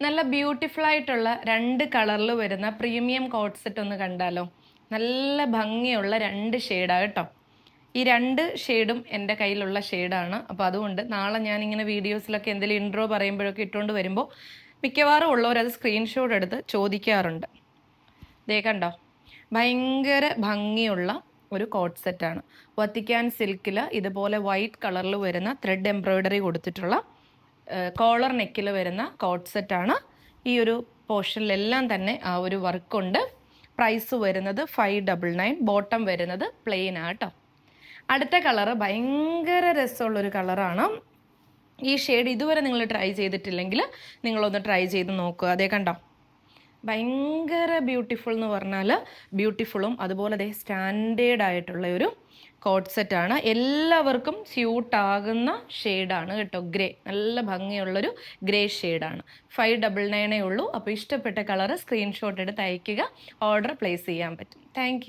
നല്ല ബ്യൂട്ടിഫുൾ ആയിട്ടുള്ള രണ്ട് കളറിൽ വരുന്ന പ്രീമിയം കോട്ട് സെറ്റ് ഒന്ന് കണ്ടാലോ? നല്ല ഭംഗിയുള്ള രണ്ട് ഷെയ്ഡാണ് കേട്ടോ. ഈ രണ്ട് ഷെയ്ഡും എന്റെ കയ്യിലുള്ള ഷെയ്ഡാണ് അപ്പോൾ അതുകൊണ്ട് നാളെ ഞാനിങ്ങനെ വീഡിയോസിലൊക്കെ എന്തെങ്കിലും ഇൻട്രോ പറയുമ്പോഴൊക്കെ ഇട്ടുകൊണ്ട് വരുമ്പോൾ മിക്കവാറും ഉള്ളവരത് സ്ക്രീൻഷോട്ട് എടുത്ത് ചോദിക്കാറുണ്ട്. ദേ കണ്ടോ? ഭയങ്കര ഭംഗിയുള്ള ഒരു കോട്ട് സെറ്റാണ് വത്തിക്കാൻ സിൽക്കിൽ ഇതുപോലെ വൈറ്റ് കളറിൽ വരുന്ന ത്രെഡ് എംബ്രോയ്ഡറി കൊടുത്തിട്ടുള്ള കോളർ നെക്കിൽ വരുന്ന കോട്ട് സെറ്റാണ് ഈ ഒരു പോർഷനിലെല്ലാം തന്നെ ആ ഒരു വർക്കുണ്ട് പ്രൈസ് വരുന്നത് ഫൈവ് ഡബിൾ നയൻ ബോട്ടം വരുന്നത് പ്ലെയിൻ ആട്ടോ അടുത്ത കളറ് ഭയങ്കര രസമുള്ളൊരു കളറാണ് ഈ ഷെയ്ഡ് ഇതുവരെ നിങ്ങൾ ട്രൈ ചെയ്തിട്ടില്ലെങ്കിൽ നിങ്ങളൊന്ന് ട്രൈ ചെയ്ത് നോക്കുക അതേ കണ്ടോ? ഭയങ്കര ബ്യൂട്ടിഫുൾ എന്ന് പറഞ്ഞാൽ ബ്യൂട്ടിഫുള്ളും അതുപോലെ അതേ സ്റ്റാൻഡേർഡ് ആയിട്ടുള്ള ഒരു കോട്ട് സെറ്റാണ് എല്ലാവർക്കും സ്യൂട്ടാകുന്ന ഷെയ്ഡാണ് കേട്ടോ ഗ്രേ നല്ല ഭംഗിയുള്ളൊരു ഗ്രേ ഷെയ്ഡാണ് ഫൈവ് ഡബിൾ നയനേ ഉള്ളൂ. അപ്പോൾ ഇഷ്ടപ്പെട്ട കളർ സ്ക്രീൻഷോട്ട് എടുത്ത് അയയ്ക്കുക. ഓർഡർ പ്ലേസ് ചെയ്യാൻ പറ്റും. താങ്ക്